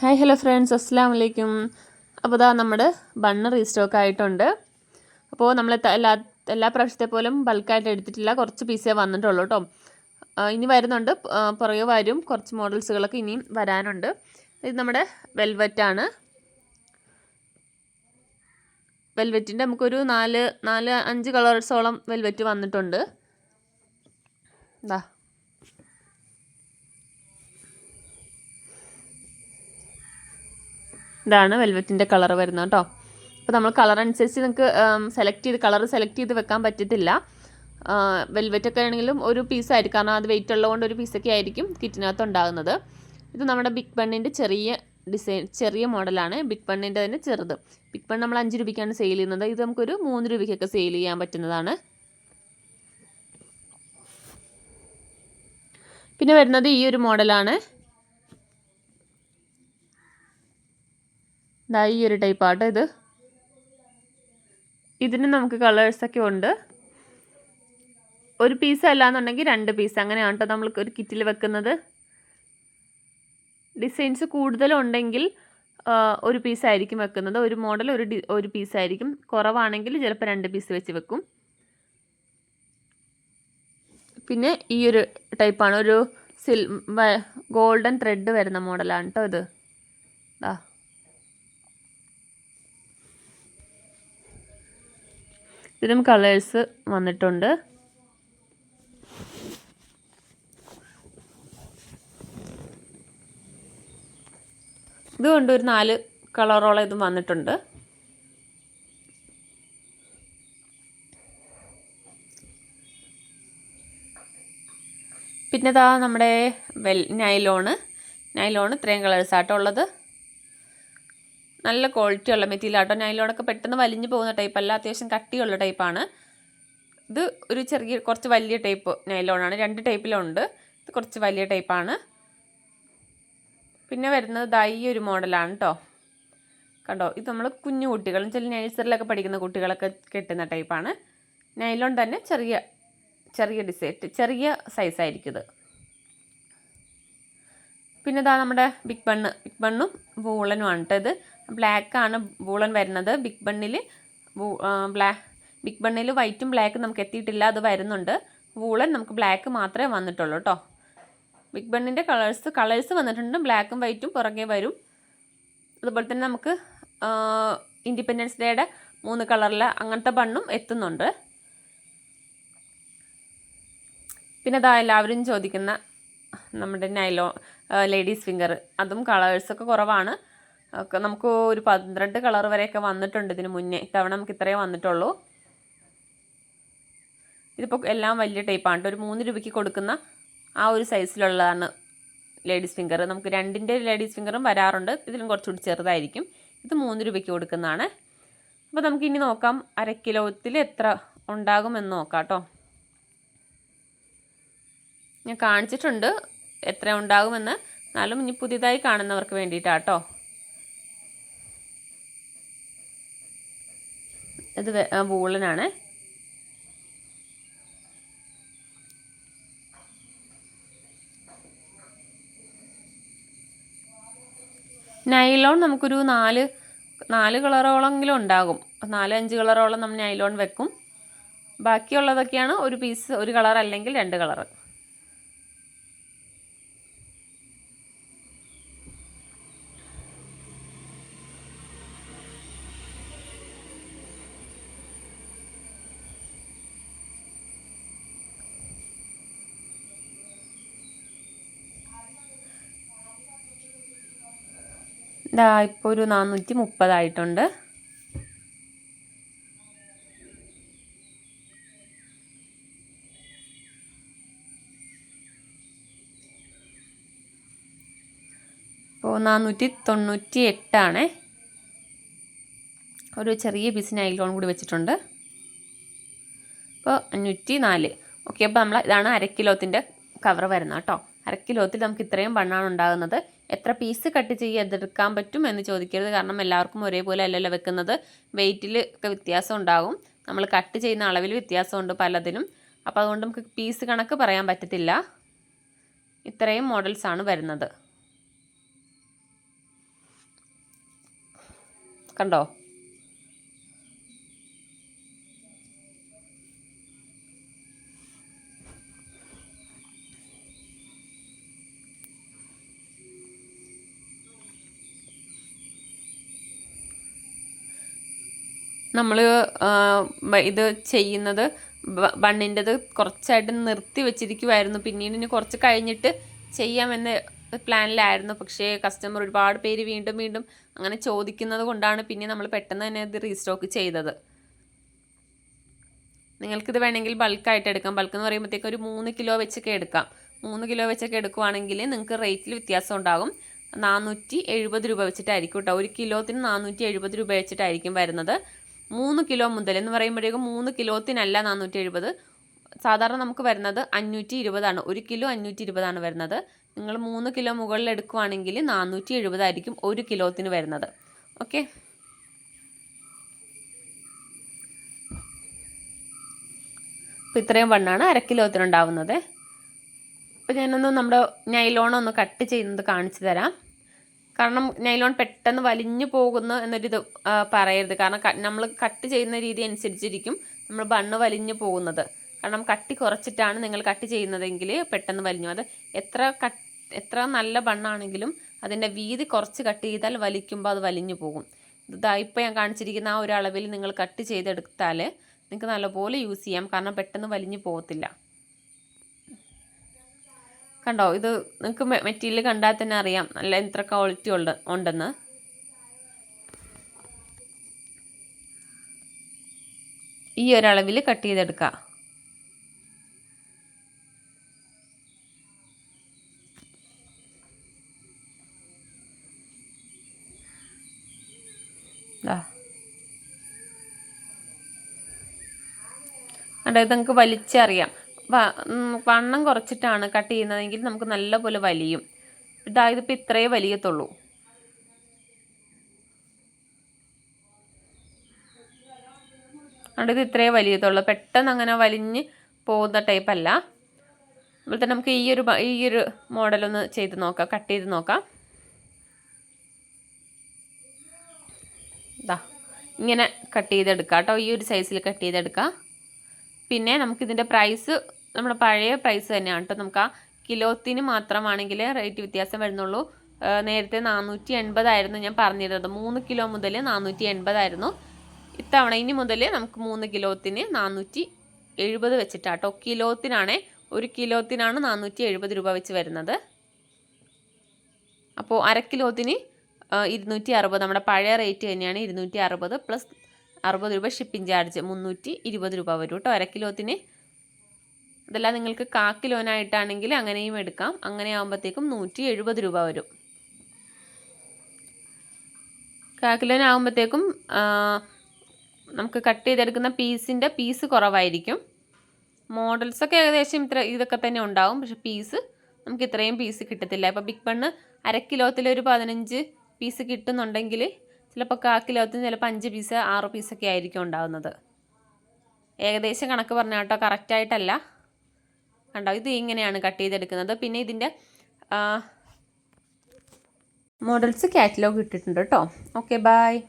Hi hello friends അസ്സാം വലൈക്കും അപ്പോൾ ഇതാ നമ്മുടെ ബണ്ണ് റീസ്റ്റോക്ക് ആയിട്ടുണ്ട്. അപ്പോൾ നമ്മൾ എല്ലാ എല്ലാ പ്രാവശ്യത്തെ പോലും ബൾക്കായിട്ട് എടുത്തിട്ടില്ല. കുറച്ച് പീസേ വന്നിട്ടുള്ളൂ കേട്ടോ ഇനി വരുന്നുണ്ട്. പുറകെ വരും. കുറച്ച് മോഡൽസുകളൊക്കെ ഇനിയും വരാനുണ്ട്. ഇത് നമ്മുടെ വെൽവെറ്റാണ് വെൽവെറ്റിന്റെ നമുക്കൊരു നാല് നാല് അഞ്ച് കളേഴ്സോളം വെൽവെറ്റ് വന്നിട്ടുണ്ട്. ഇതാ ഇതാണ് വെൽവെറ്റിന്റെ കളർ വരുന്നത് കേട്ടോ. അപ്പോൾ നമ്മൾ കളർ അനുസരിച്ച് നിങ്ങൾക്ക് സെലക്ട് ചെയ്ത് കളർ സെലക്ട് ചെയ്ത് വെക്കാൻ പറ്റത്തില്ല. വെൽവെറ്റ് ഒക്കെ ആണെങ്കിലും ഒരു പീസായിരിക്കും കാരണം അത് വെയിറ്റ് ഉള്ളതുകൊണ്ട് ഒരു പീസൊക്കെ ആയിരിക്കും കിറ്റിനകത്ത് ഉണ്ടാകുന്നത്. ഇത് നമ്മുടെ ബിഗ് ബണ്ണിന്റെ ചെറിയ ഡിസൈൻ ചെറിയ മോഡലാണ് ബിഗ് ബണ്ണിന്റെ തന്നെ ചെറുത്. ബിഗ് ബൺ നമ്മൾ അഞ്ച് രൂപയ്ക്കാണ് സെയിൽ ചെയ്യുന്നത്. ഇത് നമുക്കൊരു മൂന്ന് രൂപയ്ക്കൊക്കെ സെയിൽ ചെയ്യാൻ പറ്റുന്നതാണ്. പിന്നെ വരുന്നത് ഈ ഒരു മോഡലാണ് ഇതാ ഈ ഒരു ടൈപ്പ് ആട്ടോ ഇത്. ഇതിന് നമുക്ക് കളേഴ്സൊക്കെ ഉണ്ട്. ഒരു പീസ് അല്ലാന്നുണ്ടെങ്കിൽ രണ്ട് പീസ് അങ്ങനെയാണ് കേട്ടോ നമ്മൾ ഒരു കിറ്റിൽ വെക്കുന്നത്. ഡിസൈൻസ് കൂടുതലുണ്ടെങ്കിൽ ആ, ഒരു പീസായിരിക്കും വെക്കുന്നത്. ഒരു മോഡൽ ഒരു ഡി ഒരു പീസായിരിക്കും കുറവാണെങ്കിൽ ചിലപ്പോൾ രണ്ട് പീസ് വെച്ച് വെക്കും. പിന്നെ ഈ ഒരു ടൈപ്പാണ് ഒരു സിൽ ഗോൾഡൻ ത്രെഡ് വരുന്ന മോഡലാണ് കേട്ടോ ഇത്. ദാ. ഇതിനും കളേഴ്സ് വന്നിട്ടുണ്ട്. ഇതുകൊണ്ട് ഒരു നാല് കളറോളം ഇതും വന്നിട്ടുണ്ട്. പിന്നെ ഇതാ നമ്മുടെ വെൽ നൈലോണ്. നൈലോണ് ഇത്രയും കളേഴ്സ് ആട്ടോ ഉള്ളത്. നല്ല ക്വാളിറ്റി ഉള്ള മെറ്റീരിയൽ ആട്ടോ നൈലോണൊക്കെ പെട്ടെന്ന് വലിഞ്ഞു പോകുന്ന ടൈപ്പ് അല്ല അത്യാവശ്യം കട്ടിയുള്ള ടൈപ്പാണ് ഇത് ഒരു ചെറിയ കുറച്ച് വലിയ ടൈപ്പ് നൈലോണാണ് രണ്ട് ടൈപ്പിലുണ്ട് ഇത് കുറച്ച് വലിയ ടൈപ്പാണ് പിന്നെ വരുന്നത് ദാ ഒരു മോഡലാണ് കേട്ടോ കണ്ടോ? ഇത് നമ്മൾ കുഞ്ഞു കുട്ടികളും ചില നഴ്സറിലൊക്കെ പഠിക്കുന്ന കുട്ടികളൊക്കെ കിട്ടുന്ന ടൈപ്പാണ് നൈലോൺ തന്നെ ചെറിയ ചെറിയ ഡിസൈൻ ചെറിയ സൈസായിരിക്കും ഇത്. പിന്നെ ഇതാ നമ്മുടെ ബിഗ് ബണ്ണ് ബിഗ് ബണ്ണും വൂളനുമാണ് കേട്ടോ ഇത്. ബ്ലാക്ക് ആണ് വൂളൻ വരുന്നത്. ബിഗ് ബണ്ണിൽ ബ്ലാ ബിഗ് ബണ്ണിൽ വൈറ്റും ബ്ലാക്കും നമുക്ക് എത്തിയിട്ടില്ല. അത് വരുന്നുണ്ട്. വൂളൻ നമുക്ക് ബ്ലാക്ക് മാത്രമേ വന്നിട്ടുള്ളൂ കേട്ടോ ബിഗ് ബണ്ണിന്റെ കളേഴ്സ് കളേഴ്സ് വന്നിട്ടുണ്ട്. ബ്ലാക്കും വൈറ്റും പുറകെ വരും. അതുപോലെ തന്നെ നമുക്ക് ഇൻഡിപെൻഡൻസ് ഡേയുടെ മൂന്ന് കളറിൽ അങ്ങനത്തെ ബണ്ണും എത്തുന്നുണ്ട്. പിന്നെ അതാ എല്ലാവരും ചോദിക്കുന്ന നമ്മുടെ നൈലോ ലേഡീസ് ഫിംഗർ അതും കളേഴ്സൊക്കെ കുറവാണ്. ഒക്കെ നമുക്ക് ഒരു പന്ത്രണ്ട് കളർ വരെയൊക്കെ വന്നിട്ടുണ്ട് ഇതിന് മുന്നേ. ഇത്തവണ നമുക്ക് ഇത്രയേ വന്നിട്ടുള്ളൂ. ഇതിപ്പോൾ എല്ലാം വലിയ ടൈപ്പാണ് ഒരു മൂന്ന് രൂപയ്ക്ക് കൊടുക്കുന്ന ആ ഒരു സൈസിലുള്ളതാണ് ലേഡീസ് ഫിംഗർ നമുക്ക് രണ്ടിന്റെ ലേഡീസ് ഫിംഗറും വരാറുണ്ട്. ഇതിലും കുറച്ചുകൂടി ചെറുതായിരിക്കും. ഇത് മൂന്ന് രൂപയ്ക്ക് കൊടുക്കുന്നതാണ്. അപ്പോൾ നമുക്ക് ഇനി നോക്കാം അര കിലോത്തിൽ എത്ര ഉണ്ടാകുമെന്ന് നോക്കാം കേട്ടോ. ഞാൻ കാണിച്ചിട്ടുണ്ട് എത്ര ഉണ്ടാകുമെന്ന്. എന്നാലും ഇനി പുതിയതായി കാണുന്നവർക്ക് വേണ്ടിയിട്ടാട്ടോ ഇത് വൂളനാണ്. നൈലോൺ നമുക്കൊരു നാല് നാല് കളറോളെങ്കിലും ഉണ്ടാകും. നാല് അഞ്ച് കളറോളം നമ്മൾ നൈലോൺ വെക്കും. ബാക്കിയുള്ളതൊക്കെയാണ് ഒരു പീസ് ഒരു കളർ അല്ലെങ്കിൽ രണ്ട് കളർ ഇതാ ഇപ്പോൾ ഒരു നാനൂറ്റി മുപ്പതായിട്ടുണ്ട് ഇപ്പോൾ നാനൂറ്റി തൊണ്ണൂറ്റി എട്ടാണ് ഒരു ചെറിയ പീസ് ഐലോൺ കൂടി വെച്ചിട്ടുണ്ട്. അപ്പോൾ അഞ്ഞൂറ്റി നാല് ഓക്കെ അപ്പോൾ നമ്മൾ ഇതാണ് അര കിലോത്തിന്റെ കവർ വരുന്നത് കേട്ടോ. അരക്കിലോത്തിൽ നമുക്ക് ഇത്രയും ബണ്ണാണ് ഉണ്ടാകുന്നത്. എത്ര പീസ് കട്ട് ചെയ്യാതെടുക്കാൻ പറ്റും എന്ന് ചോദിക്കരുത്. കാരണം എല്ലാവർക്കും ഒരേപോലെ അല്ലല്ലോ വെക്കുന്നത്. വെയിറ്റിൽ ഒക്കെ വ്യത്യാസം ഉണ്ടാകും. നമ്മൾ കട്ട് ചെയ്യുന്ന അളവിൽ വ്യത്യാസമുണ്ട് പലതിനും. അപ്പോൾ അതുകൊണ്ട് നമുക്ക് പീസ് കണക്ക് പറയാൻ പറ്റത്തില്ല. ഇത്രയും മോഡൽസാണ് വരുന്നത്. കണ്ടോ? നമ്മൾ ഇത് ചെയ്യുന്നത് ബണ്ണിന്റെത് കുറച്ചായിട്ട് നിർത്തി വെച്ചിരിക്കുമായിരുന്നു പിന്നീട് ഇനി കുറച്ച് കഴിഞ്ഞിട്ട് ചെയ്യാമെന്ന പ്ലാനിലായിരുന്നു. പക്ഷേ കസ്റ്റമർ ഒരുപാട് പേര് വീണ്ടും വീണ്ടും അങ്ങനെ ചോദിക്കുന്നത് കൊണ്ടാണ് പിന്നെ നമ്മൾ പെട്ടെന്ന് തന്നെ ഇത് റീസ്റ്റോക്ക് ചെയ്തത്. നിങ്ങൾക്കിത് വേണമെങ്കിൽ ബൾക്കായിട്ട് എടുക്കാം. ബൾക്ക് എന്ന് പറയുമ്പോഴത്തേക്ക് ഒരു മൂന്ന് കിലോ വെച്ചൊക്കെ എടുക്കാം. മൂന്ന് കിലോ വെച്ചൊക്കെ എടുക്കുവാണെങ്കിൽ നിങ്ങൾക്ക് റേറ്റിൽ വ്യത്യാസം ഉണ്ടാകും. നാനൂറ്റി എഴുപത് രൂപ വെച്ചിട്ടായിരിക്കും കേട്ടോ. ഒരു കിലോത്തിന് നാനൂറ്റി എഴുപത് രൂപ വെച്ചിട്ടായിരിക്കും വരുന്നത്. മൂന്ന് കിലോ മുതൽ എന്ന് പറയുമ്പോഴേക്കും മൂന്ന് കിലോത്തിനല്ല നാനൂറ്റി എഴുപത് സാധാരണ നമുക്ക് വരുന്നത് അഞ്ഞൂറ്റി ഇരുപതാണ് ഒരു കിലോ അഞ്ഞൂറ്റി ഇരുപതാണ് വരുന്നത്. നിങ്ങൾ മൂന്ന് കിലോ മുകളിൽ എടുക്കുവാണെങ്കിൽ നാനൂറ്റി എഴുപതായിരിക്കും ഒരു കിലോത്തിന് വരുന്നത്. ഓക്കെ? അപ്പോൾ ഇത്രയും വണ്ണാണ് അര കിലോത്തിനുണ്ടാവുന്നത്. അപ്പോൾ ഞാനൊന്ന് നമ്മുടെ നൈലോൺ ഒന്ന് കട്ട് ചെയ്യുന്നത് കാണിച്ചു തരാം. കാരണം നൈലോൺ പെട്ടെന്ന് വലിഞ്ഞു പോകുന്നു എന്നൊരിത് പറയരുത്. കാരണം നമ്മൾ കട്ട് ചെയ്യുന്ന രീതി അനുസരിച്ചിരിക്കും നമ്മൾ ബണ്ണ് വലിഞ്ഞു പോകുന്നത്. കാരണം കട്ടി കുറച്ചിട്ടാണ് നിങ്ങൾ കട്ട് ചെയ്യുന്നതെങ്കിൽ പെട്ടെന്ന് വലിഞ്ഞു അത് എത്ര കട്ട് എത്ര നല്ല ബണ്ണാണെങ്കിലും അതിന്റെ വീതി കുറച്ച് കട്ട് ചെയ്താൽ വലിക്കുമ്പോൾ അത് വലിഞ്ഞു പോകും. ഇതാ ഇപ്പോൾ ഞാൻ കാണിച്ചിരിക്കുന്ന ആ ഒരു അളവിൽ നിങ്ങൾ കട്ട് ചെയ്തെടുത്താൽ നിങ്ങൾക്ക് നല്ലപോലെ യൂസ് ചെയ്യാം. കാരണം പെട്ടെന്ന് വലിഞ്ഞു പോകത്തില്ല. കണ്ടോ? ഇത് നിങ്ങൾക്ക് മെറ്റീരിയൽ കണ്ടാൽ തന്നെ അറിയാം. നല്ല എത്ര ക്വാളിറ്റി ഉണ്ട് ഉണ്ടെന്ന്. ഈ ഒരളവിൽ കട്ട് ചെയ്തെടുക്കാം. കണ്ടോ? ഇത് വലിച്ചറിയാം. വണ്ണം കുറച്ചിട്ടാണ് കട്ട് ചെയ്യുന്നതെങ്കിൽ നമുക്ക് നല്ലപോലെ വലിയും. ഇതാ ഇതിപ്പോൾ ഇത്രയേ വലിയത്തുള്ളൂ. അതുകൊണ്ട് ഇത് ഇത്രയേ വലിയത്തുള്ളൂ. പെട്ടെന്ന് അങ്ങനെ വലിഞ്ഞ് പോകുന്ന ടൈപ്പല്ല അതുപോലെ തന്നെ നമുക്ക് ഈ ഒരു ഈ ഒരു മോഡലൊന്ന് ചെയ്ത് നോക്കാം. കട്ട് ചെയ്ത് നോക്കാം. ഇതാ ഇങ്ങനെ കട്ട് ചെയ്തെടുക്കാം കേട്ടോ. ഈ ഒരു സൈസിൽ കട്ട് ചെയ്തെടുക്കാം. പിന്നെ നമുക്കിതിന്റെ പ്രൈസ് നമ്മുടെ പഴയ പ്രൈസ് തന്നെയാണ്. കേട്ടോ നമുക്ക് ആ കിലോത്തിന് മാത്രമാണെങ്കിൽ റേറ്റ് വ്യത്യാസം വരുന്നുള്ളൂ. നേരത്തെ നാനൂറ്റി എൺപതായിരുന്നു ഞാൻ പറഞ്ഞിരുന്നത്. മൂന്ന് കിലോ മുതൽ നാനൂറ്റി എൺപതായിരുന്നു ഇത്തവണ ഇനി മുതൽ നമുക്ക് മൂന്ന് കിലോത്തിന് നാനൂറ്റി എഴുപത് വെച്ചിട്ടാട്ടോ കിലോത്തിനാണേ ഒരു കിലോത്തിനാണ് നാനൂറ്റി എഴുപത് രൂപ വെച്ച് വരുന്നത്. അപ്പോൾ അര കിലോത്തിന് ഇരുന്നൂറ്റി അറുപത് നമ്മുടെ പഴയ റേറ്റ് തന്നെയാണ് ഇരുന്നൂറ്റി അറുപത് പ്ലസ് അറുപത് രൂപ ഷിപ്പിംഗ് ചാർജ് മുന്നൂറ്റി ഇരുപത് രൂപ വരും കേട്ടോ അര കിലോത്തിന് അതല്ല നിങ്ങൾക്ക് കാ കിലോനായിട്ടാണെങ്കിൽ അങ്ങനെയും എടുക്കാം. അങ്ങനെ ആകുമ്പോഴത്തേക്കും നൂറ്റി എഴുപത് രൂപ വരും. കാ കിലോനാകുമ്പോഴത്തേക്കും നമുക്ക് കട്ട് ചെയ്തെടുക്കുന്ന പീസിന്റെ പീസ് കുറവായിരിക്കും. മോഡൽസൊക്കെ ഏകദേശം ഇത്ര ഇതൊക്കെ തന്നെ ഉണ്ടാവും. പക്ഷെ പീസ് നമുക്ക് ഇത്രയും പീസ് കിട്ടത്തില്ല. ഇപ്പോൾ ബിഗ് ബണ്ണ് അര കിലോത്തിൽ ഒരു പതിനഞ്ച് പീസ് കിട്ടുന്നുണ്ടെങ്കിൽ ചിലപ്പോൾ കാ കിലോത്തിന് ചിലപ്പോൾ അഞ്ച് പീസ് ആറ് പീസൊക്കെ ആയിരിക്കും ഉണ്ടാകുന്നത് ഏകദേശം കണക്ക് പറഞ്ഞാട്ടോ കറക്റ്റായിട്ടല്ല. കണ്ടോ? ഇത് ഇങ്ങനെയാണ് കട്ട് ചെയ്തെടുക്കുന്നത്. പിന്നെ ഇതിന്റെ മോഡൽസ് കാറ്റലോഗ് ഇട്ടിട്ടുണ്ട് കേട്ടോ ഓക്കെ ബായ്